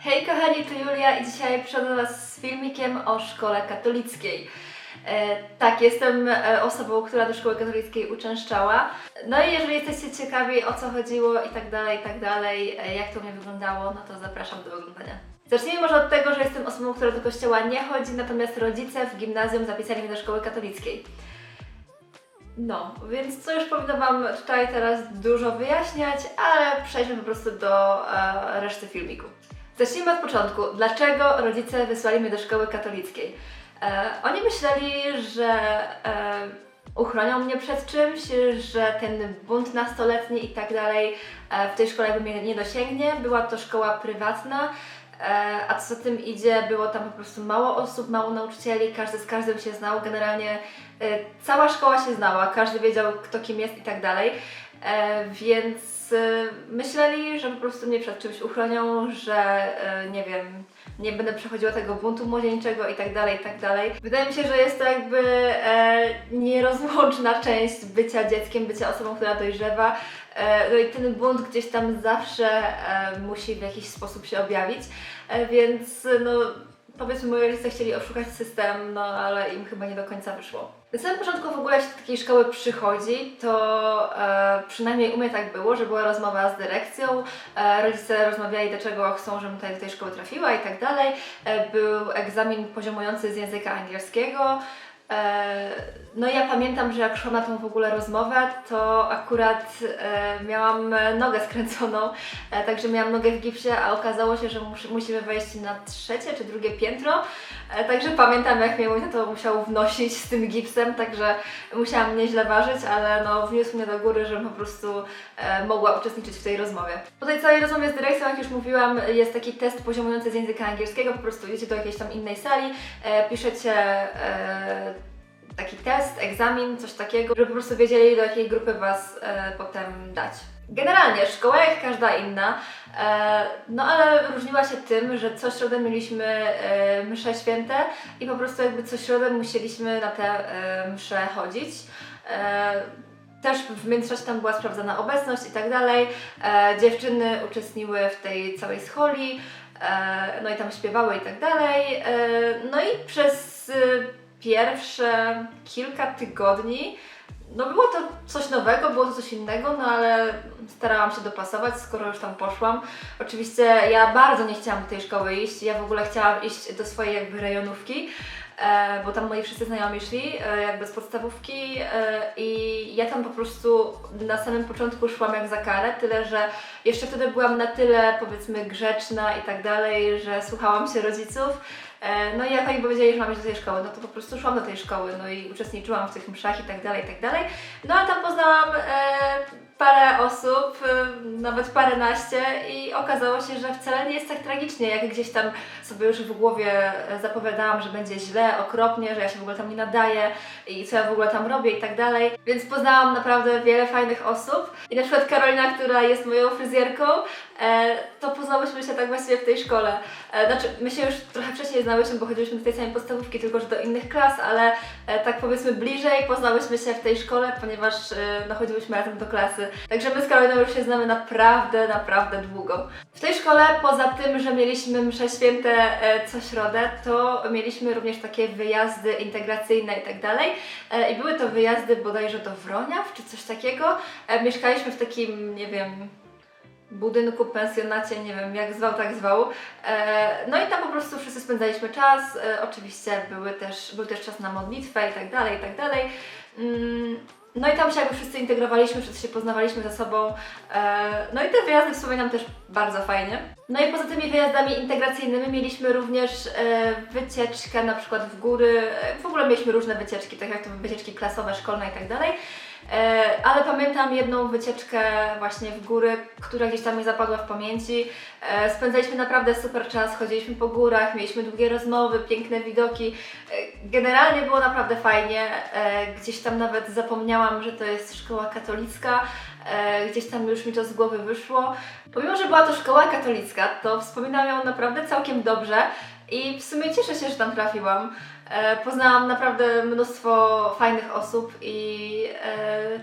Hej kochani, tu Julia i dzisiaj do Was z filmikiem o szkole katolickiej. E, tak, jestem e, osobą, która do szkoły katolickiej uczęszczała. No i jeżeli jesteście ciekawi o co chodziło i tak dalej, i tak dalej, e, jak to mnie wyglądało, no to zapraszam do oglądania. Zacznijmy może od tego, że jestem osobą, która do kościoła nie chodzi, natomiast rodzice w gimnazjum zapisali mnie do szkoły katolickiej. No, więc co już powinno Wam tutaj teraz dużo wyjaśniać, ale przejdźmy po prostu do e, reszty filmiku. Zacznijmy od początku. Dlaczego rodzice wysłali mnie do szkoły katolickiej? E, oni myśleli, że e, uchronią mnie przed czymś, że ten bunt nastoletni i tak dalej e, w tej szkole jakby mnie nie dosięgnie. Była to szkoła prywatna, e, a co za tym idzie, było tam po prostu mało osób, mało nauczycieli, każdy z każdym się znał. Generalnie e, cała szkoła się znała, każdy wiedział kto kim jest i tak dalej. E, więc e, myśleli, że po prostu mnie przed czymś uchronią, że e, nie wiem, nie będę przechodziła tego buntu młodzieńczego i tak dalej, i tak dalej. Wydaje mi się, że jest to jakby nierozłączna część bycia dzieckiem, bycia osobą, która dojrzewa. No i ten bunt gdzieś tam zawsze musi w jakiś sposób się objawić, więc no powiedzmy rodzice chcieli oszukać system, no ale im chyba nie do końca wyszło. Na samym początku w ogóle jak się do takiej szkoły przychodzi, to e, przynajmniej u mnie tak było, że była rozmowa z dyrekcją, e, rodzice rozmawiali dlaczego chcą, żebym tutaj do tej szkoły trafiła i tak dalej. E, był egzamin poziomujący z języka angielskiego. E, No ja pamiętam, że jak szłam na tą w ogóle rozmowę, to akurat e, miałam nogę skręconą, e, także miałam nogę w gipsie, a okazało się, że mus, musimy wejść na trzecie czy drugie piętro. Także pamiętam, jak mnie mój tato musiał wnosić z tym gipsem, także musiałam nieźle ważyć, ale no wniósł mnie do góry, żebym po prostu mogła uczestniczyć w tej rozmowie. Po tej całej rozmowie z dyrekcją, jak już mówiłam, jest taki test poziomujący z języka angielskiego, po prostu idziecie do jakiejś tam innej sali, piszecie taki test, egzamin, coś takiego, żeby po prostu wiedzieli, do jakiej grupy Was e, potem dać. Generalnie szkoła jak każda inna, e, no ale różniła się tym, że co środę mieliśmy e, msze święte i po prostu jakby co środę musieliśmy na te e, msze chodzić. E, też w międzyczasie tam była sprawdzana obecność i tak dalej. E, dziewczyny uczestniczyły w tej całej scholi, e, no i tam śpiewały i tak dalej. E, no i przez e, pierwsze kilka tygodni no było to coś nowego, było to coś innego, no ale starałam się dopasować, skoro już tam poszłam. Oczywiście ja bardzo nie chciałam do tej szkoły iść, ja w ogóle chciałam iść do swojej jakby rejonówki, e, bo tam moi wszyscy znajomi szli, e, jakby z podstawówki e, i ja tam po prostu na samym początku szłam jak za karę, tyle że jeszcze wtedy byłam na tyle powiedzmy grzeczna i tak dalej, że słuchałam się rodziców. E, No i jak oni powiedzieli, że mam iść do tej szkoły, no to po prostu szłam do tej szkoły, no i uczestniczyłam w tych mszach i tak dalej, i tak dalej. No a tam poznałam e, parę osób, e, nawet paręnaście i okazało się, że wcale nie jest tak tragicznie, jak gdzieś tam sobie już w głowie e, zapowiadałam, że będzie źle, okropnie, że ja się w ogóle tam nie nadaję i co ja w ogóle tam robię i tak dalej. Więc poznałam naprawdę wiele fajnych osób i na przykład Karolina, która jest moją fryzjerką, e, to poznałyśmy się tak właściwie w tej szkole. E, Znaczy, my się już trochę wcześniej znałyśmy, bo chodziliśmy do tej samej podstawówki, tylko że do innych klas, ale tak powiedzmy bliżej poznałyśmy się w tej szkole, ponieważ no, chodziłyśmy razem do klasy. Także my z Karoliną już się znamy naprawdę, naprawdę długo. W tej szkole, poza tym, że mieliśmy msze święte e, co środę, to mieliśmy również takie wyjazdy integracyjne i tak dalej. E, I były to wyjazdy bodajże do Wroniaw, czy coś takiego. E, Mieszkaliśmy w takim, nie wiem, budynku, pensjonacie, nie wiem jak zwał, tak zwał. No i tam po prostu wszyscy spędzaliśmy czas. Oczywiście były też, był też czas na modlitwę i tak dalej, i tak dalej. No i tam się jakby wszyscy integrowaliśmy, wszyscy się poznawaliśmy ze sobą. E, no i te wyjazdy wspominam też bardzo fajnie. No i poza tymi wyjazdami integracyjnymi mieliśmy również e, wycieczkę na przykład w góry. E, W ogóle mieliśmy różne wycieczki, tak jak to wycieczki klasowe, szkolne i tak dalej. E, ale pamiętam jedną wycieczkę właśnie w góry, która gdzieś tam mi zapadła w pamięci. E, spędzaliśmy naprawdę super czas, chodziliśmy po górach, mieliśmy długie rozmowy, piękne widoki. E, generalnie było naprawdę fajnie. Gdzieś tam nawet zapomniałam, że to jest szkoła katolicka. Gdzieś tam już mi to z głowy wyszło. Pomimo, że była to szkoła katolicka, to wspominam ją naprawdę całkiem dobrze i w sumie cieszę się, że tam trafiłam. E, Poznałam naprawdę mnóstwo fajnych osób i e,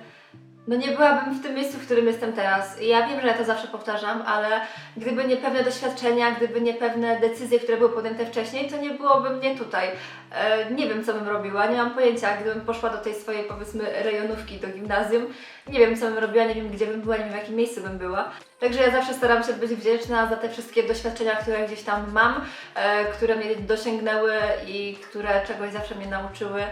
no nie byłabym w tym miejscu, w którym jestem teraz. Ja wiem, że ja to zawsze powtarzam, ale gdyby nie pewne doświadczenia, gdyby nie pewne decyzje, które były podjęte wcześniej, to nie byłoby mnie tutaj. E, nie wiem, co bym robiła, nie mam pojęcia. Gdybym poszła do tej swojej, powiedzmy, rejonówki, do gimnazjum, nie wiem, co bym robiła, nie wiem, gdzie bym była, nie wiem, w jakim miejscu bym była. Także ja zawsze staram się być wdzięczna za te wszystkie doświadczenia, które gdzieś tam mam, e, które mnie dosięgnęły i które czegoś zawsze mnie nauczyły.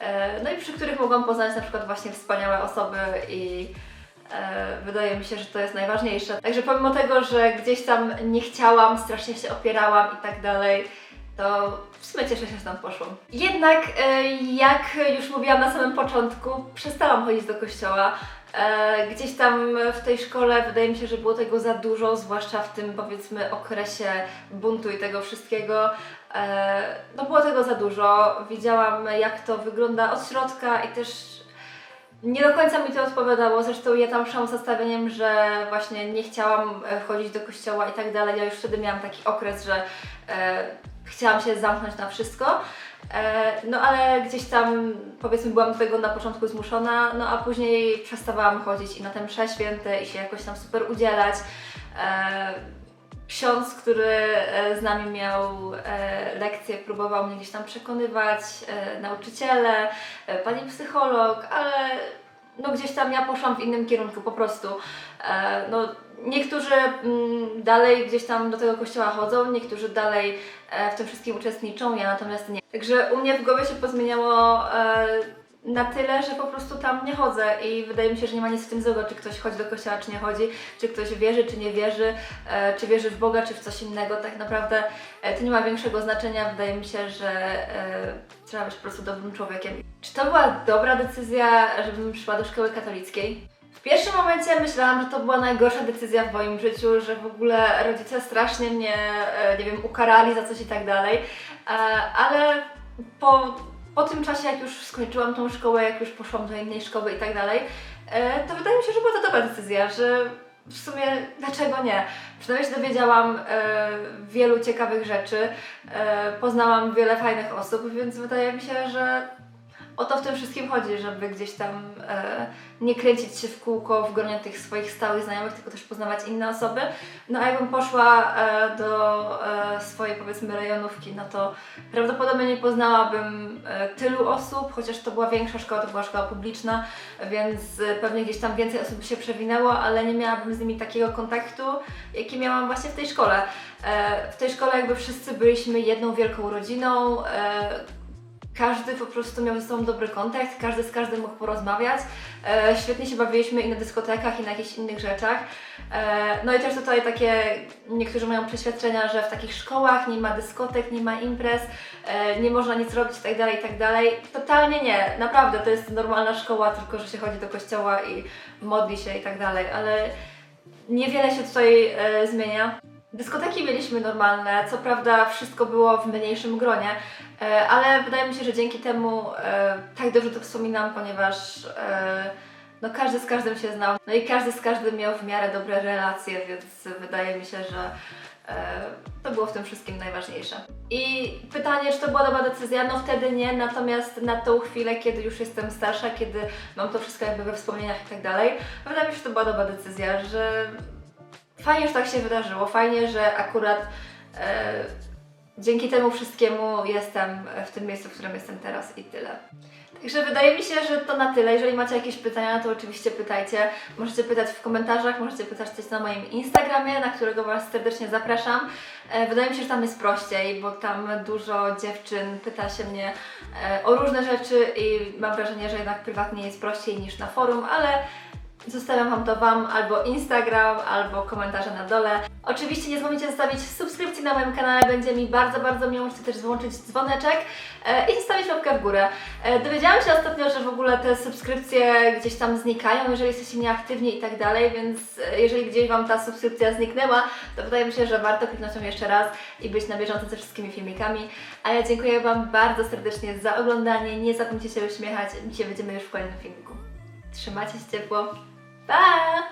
E, No i przy których mogłam poznać na przykład właśnie wspaniałe osoby i e, wydaje mi się, że to jest najważniejsze. Także pomimo tego, że gdzieś tam nie chciałam, strasznie się opierałam i tak dalej, to w sumie cieszę się, że tam poszłam. Jednak, e, jak już mówiłam na samym początku, przestałam chodzić do kościoła. Gdzieś tam w tej szkole wydaje mi się, że było tego za dużo, zwłaszcza w tym powiedzmy okresie buntu i tego wszystkiego. E, No było tego za dużo. Widziałam jak to wygląda od środka i też nie do końca mi to odpowiadało. Zresztą ja tam szłam z nastawieniem, że właśnie nie chciałam e, chodzić do kościoła i tak dalej. Ja już wtedy miałam taki okres, że e, chciałam się zamknąć na wszystko. E, No ale gdzieś tam powiedzmy byłam do tego na początku zmuszona, no a później przestawałam chodzić i na te msze i się jakoś tam super udzielać. E, Ksiądz, który e, z nami miał e, lekcje, próbował mnie gdzieś tam przekonywać, e, nauczyciele, pani psycholog, ale no gdzieś tam ja poszłam w innym kierunku po prostu. No, niektórzy mm, dalej gdzieś tam do tego kościoła chodzą, niektórzy dalej w tym wszystkim uczestniczą, ja natomiast nie. Także u mnie w głowie się pozmieniało na tyle, że po prostu tam nie chodzę i wydaje mi się, że nie ma nic w tym złego, czy ktoś chodzi do kościoła, czy nie chodzi, czy ktoś wierzy, czy nie wierzy, e, czy wierzy w Boga, czy w coś innego. Tak naprawdę e, to nie ma większego znaczenia. Wydaje mi się, że e, trzeba być po prostu dobrym człowiekiem. Czy to była dobra decyzja, żebym przyszła do szkoły katolickiej? W pierwszym momencie myślałam, że to była najgorsza decyzja w moim życiu, że w ogóle rodzice strasznie mnie, nie wiem, ukarali za coś i tak dalej, ale po, po tym czasie, jak już skończyłam tą szkołę, jak już poszłam do innej szkoły i tak dalej, e, to wydaje mi się, że była to dobra decyzja, że w sumie dlaczego nie? Przynajmniej się dowiedziałam e, wielu ciekawych rzeczy, e, poznałam wiele fajnych osób, więc wydaje mi się, że o to w tym wszystkim chodzi, żeby gdzieś tam e, nie kręcić się w kółko w gronie tych swoich stałych znajomych, tylko też poznawać inne osoby. No a jakbym poszła e, do e, swojej powiedzmy rejonówki, no to prawdopodobnie nie poznałabym e, tylu osób, chociaż to była większa szkoła, to była szkoła publiczna, więc e, pewnie gdzieś tam więcej osób się przewinęło, ale nie miałabym z nimi takiego kontaktu, jaki miałam właśnie w tej szkole. E, w tej szkole jakby wszyscy byliśmy jedną wielką rodziną, e, każdy po prostu miał ze sobą dobry kontakt, każdy z każdym mógł porozmawiać. E, świetnie się bawiliśmy i na dyskotekach, i na jakichś innych rzeczach. E, no i też tutaj takie, niektórzy mają przeświadczenia, że w takich szkołach nie ma dyskotek, nie ma imprez, e, nie można nic robić itd., itd. Totalnie nie, naprawdę to jest normalna szkoła, tylko że się chodzi do kościoła i modli się i tak ale niewiele się tutaj e, zmienia. Dyskoteki mieliśmy normalne, co prawda wszystko było w mniejszym gronie, e, ale wydaje mi się, że dzięki temu e, tak dobrze to wspominam, ponieważ e, no każdy z każdym się znał, no i każdy z każdym miał w miarę dobre relacje, więc wydaje mi się, że to było w tym wszystkim najważniejsze. I pytanie, czy to była dobra decyzja? No wtedy nie, natomiast na tą chwilę, kiedy już jestem starsza, kiedy mam to wszystko jakby we wspomnieniach i tak dalej, wydaje mi się, że to była dobra decyzja, że fajnie, że tak się wydarzyło, fajnie, że akurat e, dzięki temu wszystkiemu jestem w tym miejscu, w którym jestem teraz i tyle. Także wydaje mi się, że to na tyle. Jeżeli macie jakieś pytania, to oczywiście pytajcie. Możecie pytać w komentarzach, możecie pytać też na moim Instagramie, na którego Was serdecznie zapraszam. E, Wydaje mi się, że tam jest prościej, bo tam dużo dziewczyn pyta się mnie e, o różne rzeczy i mam wrażenie, że jednak prywatnie jest prościej niż na forum, ale Zostawiam Wam to Wam albo Instagram, albo komentarze na dole. Oczywiście nie zapomnijcie zostawić subskrypcji na moim kanale, będzie mi bardzo, bardzo miło. Możecie też włączyć dzwoneczek e, i zostawić łapkę w górę. E, dowiedziałam się ostatnio, że w ogóle te subskrypcje gdzieś tam znikają, jeżeli jesteście nieaktywni i tak dalej, więc e, jeżeli gdzieś Wam ta subskrypcja zniknęła, to wydaje mi się, że warto kliknąć ją jeszcze raz i być na bieżąco ze wszystkimi filmikami. A ja dziękuję Wam bardzo serdecznie za oglądanie. Nie zapomnijcie się uśmiechać. Dzisiaj będziemy już w kolejnym filmiku. Trzymajcie się ciepło. Bye!